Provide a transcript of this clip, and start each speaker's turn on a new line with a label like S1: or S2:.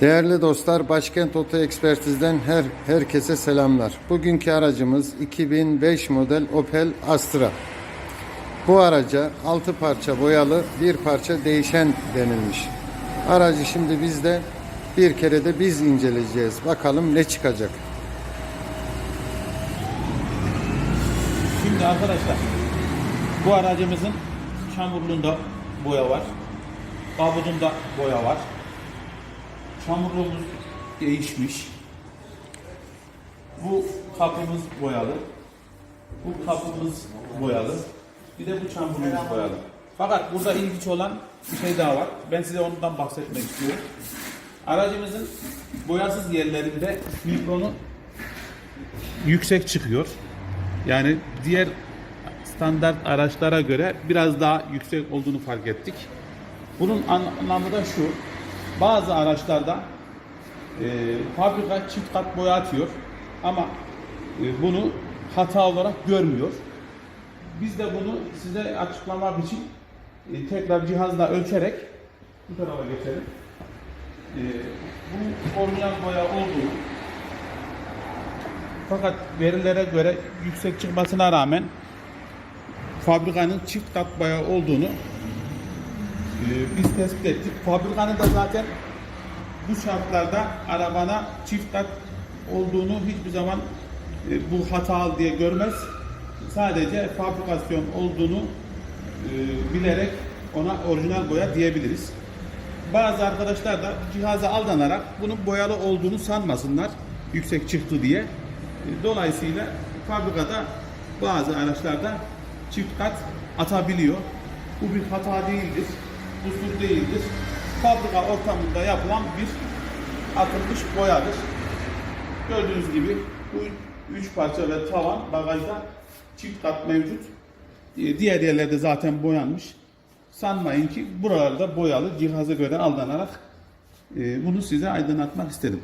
S1: Değerli dostlar, Başkent Oto Ekspertiz'den her herkese selamlar. Bugünkü aracımız 2005 model Opel Astra. Bu araca 6 parça boyalı, bir parça değişen denilmiş. Aracı şimdi bizde bir kere de biz inceleyeceğiz. Bakalım ne çıkacak.
S2: Şimdi arkadaşlar bu aracımızın çamurluğunda boya var. Kabudunda boya var. Çamurluğumuz değişmiş. Bu kapımız boyalı. Bu kapımız boyalı. Bir de bu çamurluğumuz boyalı. Fakat burada ilginç olan bir şey daha var. Ben size ondan bahsetmek istiyorum. Aracımızın boyasız yerlerinde mikronu yüksek çıkıyor. Yani diğer standart araçlara göre biraz daha yüksek olduğunu fark ettik. Bunun anlamı da şu. Bazı araçlarda e, fabrika çift kat boya atıyor ama e, bunu hata olarak görmüyor. Biz de bunu size açıklamak için e, tekrar cihazla ölçerek bu tarafa geçelim. E, bu orijinal boya olduğu fakat verilere göre yüksek çıkmasına rağmen fabrikanın çift kat boya olduğunu biz tespit ettik. Fabrikanın da zaten bu şartlarda arabana çift kat olduğunu hiçbir zaman e, bu hatalı diye görmez. Sadece fabrikasyon olduğunu e, bilerek ona orijinal boya diyebiliriz. Bazı arkadaşlar da cihaza aldanarak bunun boyalı olduğunu sanmasınlar yüksek çıktı diye. E, Dolayısıyla fabrikada bazı araçlarda çift kat atabiliyor. Bu bir hata değildir. Kusur değildir. Fabrika ortamında yapılan bir atılmış boyadır. Gördüğünüz gibi bu üç parça ve tavan bagajda çift kat mevcut. E, Diğer yerlerde zaten boyanmış. Sanmayın ki buralarda boyalı cihaza göre aldanarak e, bunu size aydınlatmak istedim.